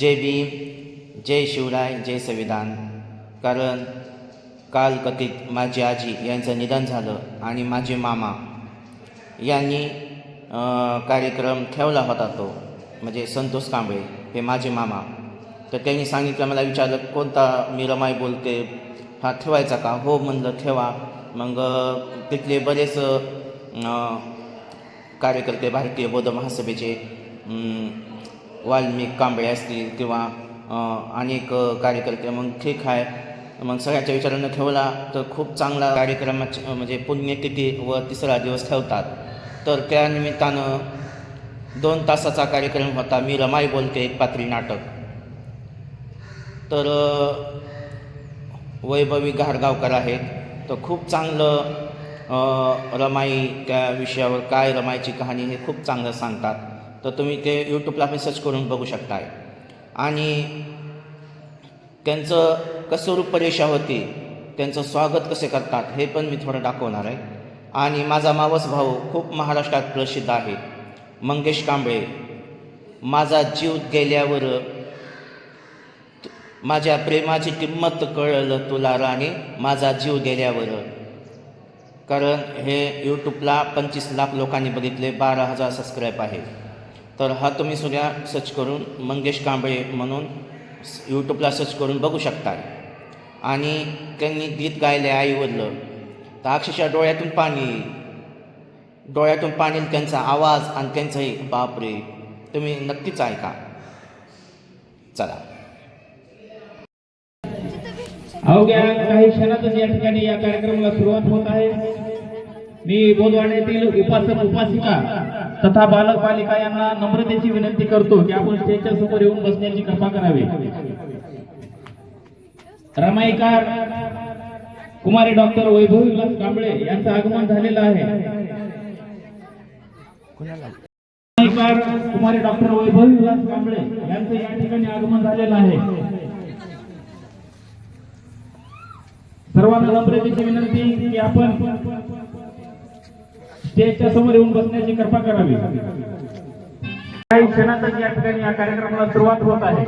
जय भीम जय शिवराय जय संविधान. कारण काल कथित माझी आजी यांचं निधन झालं आणि माझे मामा यांनी कार्यक्रम ठेवला होता तो म्हणजे संतोष कांबळे हे माझे मामा. तर त्यांनी सांगितलं मला विचारलं कोणता मी रमाई बोलते? हा ठेवायचा का? हो म्हणलं ठेवा. मग तिथले बरेच कार्यकर्ते भारतीय बौद्ध महासभेचे वाल्मिक कांबळे असतील किंवा अनेक कार्यकर्ते मग ठीक आहे. मग सगळ्याच्या विचारानं ठेवला तर खूप चांगला कार्यक्रमाची म्हणजे पुण्यतिथी व तिसरा दिवस ठेवतात. तर त्यानिमित्तानं दोन तासाचा कार्यक्रम होता मी रमाई बोलते एक पात्री नाटक. तर वैभवी घाडगावकर आहेत. तर खूप चांगलं रमाई त्या विषयावर काय रमाईची कहाणी हे खूप चांगलं सांगतात. तर तुम्ही ते यूट्यूबला मी सर्च करून बघू शकताय. आणि त्यांचं कसं रूपरेषा होती त्यांचं स्वागत कसे करतात हे पण मी थोडं दाखवणार आहे. आणि माझा मावस भाऊ खूप महाराष्ट्रात प्रसिद्ध आहे मंगेश कांबळे. माझा जीव गेल्यावर माझ्या प्रेमाची किंमत कळलं तुला राणी माझा जीव गेल्यावर. कारण हे यूट्यूबला पंचवीस लाख लोकांनी बघितले बारा हजार सबस्क्राईब आहे. तर हा तुम्ही सुद्धा सर्च करून मंगेश कांबळे म्हणून यूट्यूबला सर्च करून बघू शकता आणि त्यांनी गीत गायले आईवरलं तर अक्षरशः डोळ्यातून पाणी येईल. डोळ्यातून पाणी त्यांचा आवाज आणि त्यांचंही बापरे तुम्ही नक्कीच ऐका. चला. अवघ्या काही क्षणातच या ठिकाणी या कार्यक्रमाला सुरुवात होत आहे. मी बोलवाण्यातील उपासक उपासिका तथा बालक बालिका यांना नम्रतेची विनंती करतो की आपण स्टेजच्या समोर येऊन बसण्याची कृपा करावी. रमाईकार कुमारी डॉक्टर वैभव विलास कांबळे यांचं आगमन झालेलं आहे. कुमारी डॉक्टर वैभव विलास कांबळे यांचं या ठिकाणी आगमन झालेलं आहे. सर्वांना नम्रतेची विनंती की आपण स्टेजच्या समोर येऊन बसण्याची कृपा करावी. काही क्षणातच या ठिकाणी या कार्यक्रमाला सुरुवात होत आहे.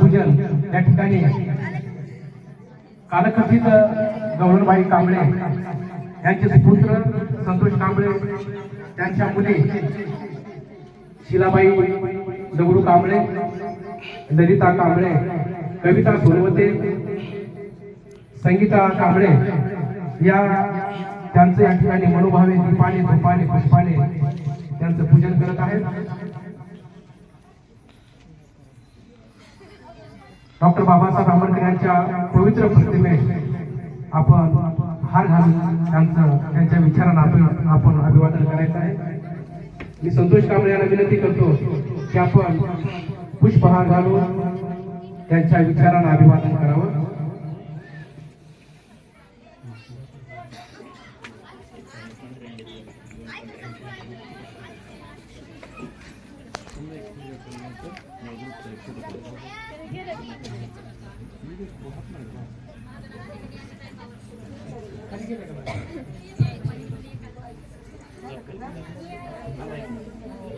पूजन या ठिकाणी. कालकथित गौरवबाई कांबळे यांचे सुपुत्र संतोष कांबळे त्यांच्या मुली शिलाबाई दगडू कांबळे ललिता कांबळे कविता सोनवते संगीता कांबळे या त्यांचं या ठिकाणी मनोभावे दीपाने धुपाने पुष्पाने त्यांचं पूजन करत आहेत. डॉक्टर बाबासाहेब आंबेडकर यांच्या पवित्र प्रतिमेस आपण हार घालून त्यांचं त्यांच्या विचारांना आपण आपण अभिवादन करायचं आहे. मी संतोष कांबळे यांना विनंती करतो की आपण पुष्पहार घालून त्यांच्या विचारांना अभिवादन करावं.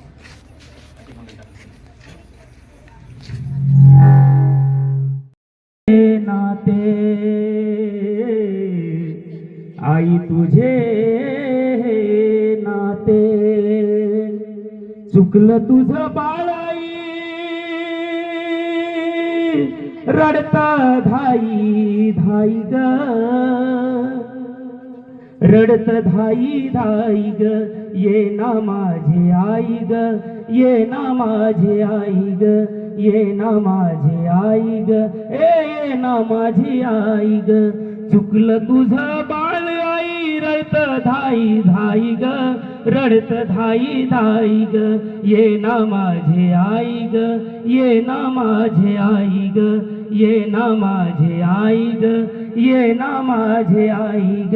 चुकलं तुझं बाळाई. रडता धाई धाई ग. रडत धाई धाई ग. ये ना माझे आई ग. ये ना माझे आई ग. ये ना माझे आई ग. ए ये ना माझी आई ग. चुकलं तुझं बाळ आई रडत धाई धाई ग. रडत धाई धाई ग ये ना माझे आई ग ये ना माझे आई ग ये ना माझे आई ग ये ना माझे आई ग.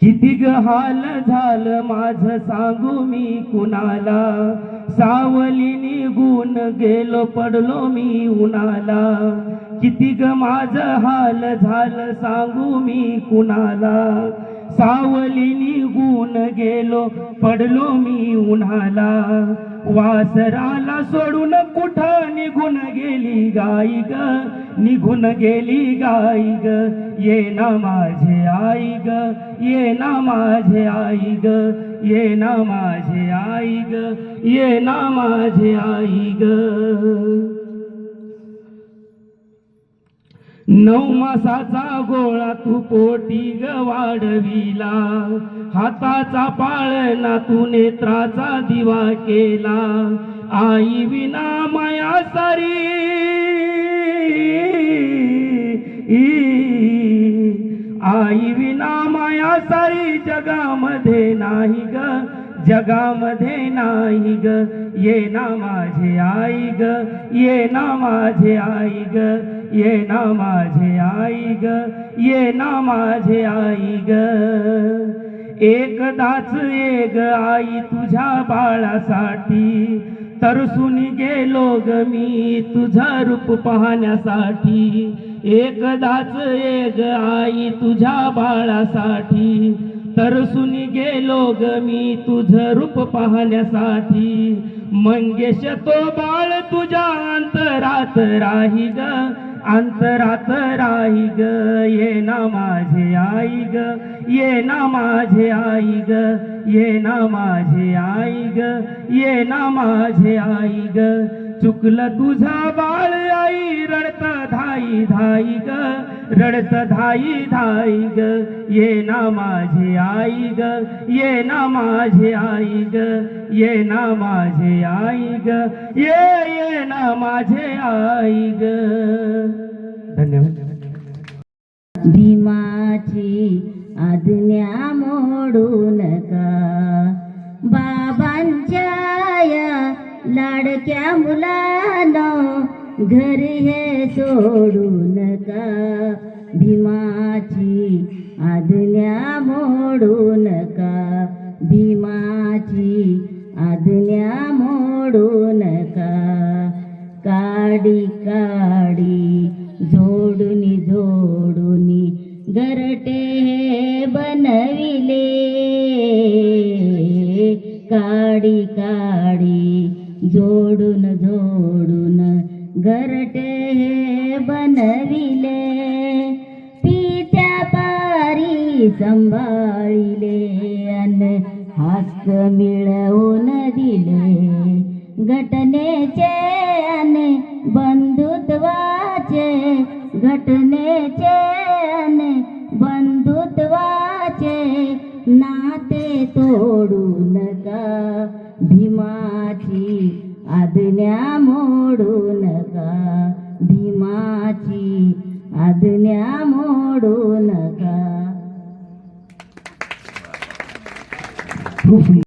किती ग हाल झालं माझ सांगू मी कुणाला? सावली निघून गेलो पडलो मी उन्हाला. किती ग माझ हाल झालं सांगू मी कुणाला? सावली निघून गेलो पडलो मी उन्हाला. वासराला सोडून कुठं निघून गेली गाई ग? निघून गेली गाई ग. ये ना माझे आई ग. ये ना माझे आई ग. ये ना माझे आई ग. ये ना माझे आई ग. नऊ मासाचा गोळा तू पोटी ग वाढविला. हाताचा पाळणा तू नेत्राचा दिवा केला. आई विना माया सारी आई विना माया सारी जगामध्ये नाही ग जगामध्ये नाही ग. ये ना माझे आई ग ये ना माझे आई ग ये ना माझे आई ग ये ना माझे आई ग. एकदाच ये ग आई तुझ्या बाळासाठी तरसुनी गेलो ग मी तुझं रूप पाहण्यासाठी. एकदाच ये ग आई तुझ्या बाळासाठी तरसुनी गेलो ग मी तुझं रूप पाहण्यासाठी. मंगेश तो बाळ तुझ्या अंतरात राही ग अंतरात राही ग ये ना माझे आई ग ये ना माझे आई ग ये ना माझे आई ग ये ना माझे आई ग चुकलं तुझा बाळ आई रडत धाई धाई ग रडत धाई धाई ग. ये ना माझे आई ग ये ना माझे आई ग ये ना माझे आई ग ये ये ना माझे आई ग. धन्यवाद. भीमाची आज्ञा मोडू नका. बाबांच्या लाडक्या मुलानं घर हे सोडू नका. भीमाची आज्ञा मोडू नका. भीमाची आज्ञा गरटे हे बनविले पित्या पारी संभाळिले अन हक्क मिळवून दिले. घटनेचे अन बंधुत्वाचे घटनेचे अन बंधुत्वाचे नाते तोडू नका. भीमाची आज्ञा मोडू नका भीमाची. आज्ञा मोडू नका खूप